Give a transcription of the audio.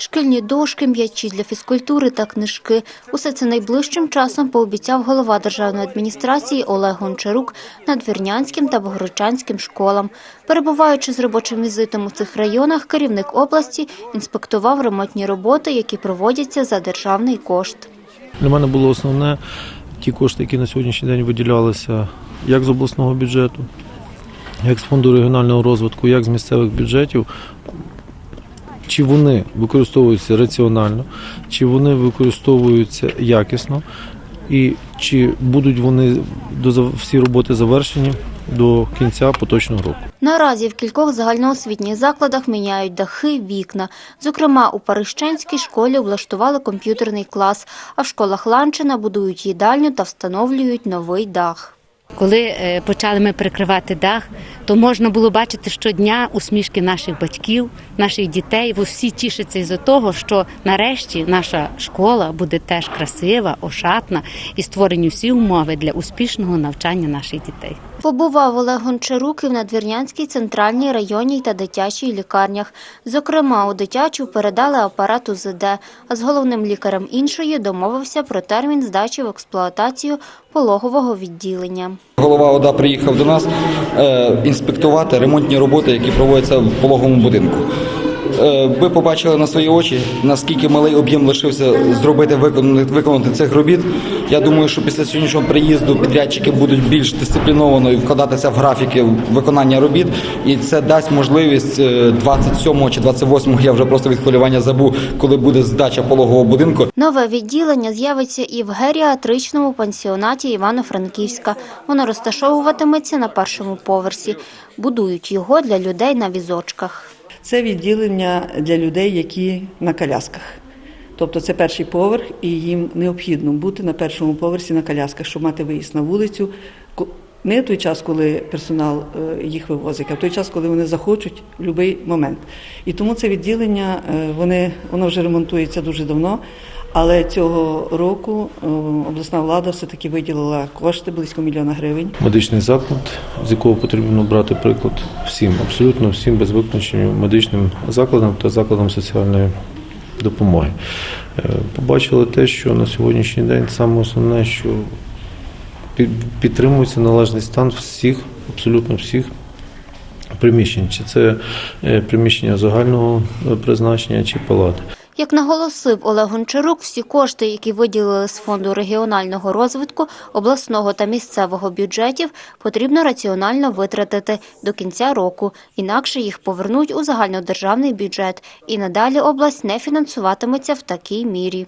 Шкільні дошки, м'ячі для фізкультури та книжки. Усе це найближчим часом пообіцяв голова державної адміністрації Олег Гончарук надвірнянським та богородчанським школам. Перебуваючи з робочим візитом у цих районах, керівник області інспектував ремонтні роботи, які проводяться за державний кошт. Для мене було основне ті кошти, які на сьогоднішній день виділялися як з обласного бюджету, як з фонду регіонального розвитку, як з місцевих бюджетів. Чи вони використовуються раціонально, чи вони використовуються якісно, і чи будуть вони до всі роботи завершені до кінця поточного року. Наразі в кількох загальноосвітніх закладах міняють дахи, вікна. Зокрема, у Парищенській школі облаштували комп'ютерний клас, а в школах Ланчина будують їдальню та встановлюють новий дах. Коли е, почали ми прикривати дах, то можна було бачити щодня усмішки наших батьків, наших дітей. Бо всі тішаться із-за того, що нарешті наша школа буде теж красива, ошатна і створені всі умови для успішного навчання наших дітей. Побував Олег Гончарук і в Надвірнянській центральній районній та дитячій лікарнях. Зокрема, у дитячу передали апарат УЗД, а з головним лікарем іншої домовився про термін здачі в експлуатацію пологового відділення. Голова ОДА приїхав до нас е, інспектувати ремонтні роботи, які проводяться в пологовому будинку. Е, ви побачили на свої очі, наскільки малий об'єм лишився зробити виконати, виконати цих робіт. Я думаю, що після сьогоднішнього приїзду підрядчики будуть більш дисципліновано вкладатися в графіки виконання робіт, і це дасть можливість е, 27 чи 28, я вже просто від хвилювання забув, коли буде здача пологового будинку. Нове відділення з'явиться і в геріатричному пансіонаті Івано-Франківська. Воно розташовуватиметься на першому поверсі. Будують його для людей на візочках. Це відділення для людей, які на колясках. Тобто це перший поверх, і їм необхідно бути на першому поверсі на колясках, щоб мати виїзд на вулицю. Не в той час, коли персонал е, їх вивозить, а в той час, коли вони захочуть в будь-який момент. І тому це відділення е, вони, воно вже ремонтується дуже давно. Але цього року обласна влада все-таки виділила кошти близько мільйона гривень. Медичний заклад, з якого потрібно брати приклад всім, абсолютно всім без виключення медичним закладам та закладам соціальної допомоги. Е, Побачили те, що на сьогоднішній день саме основне, що підтримується належний стан всіх, абсолютно всіх приміщень, чи це е, приміщення загального е, призначення, чи палати. Як наголосив Олег Гончарук, всі кошти, які виділили з фонду регіонального розвитку, обласного та місцевого бюджетів, потрібно раціонально витратити до кінця року, інакше їх повернуть у загальнодержавний бюджет, і надалі область не фінансуватиметься в такій мірі.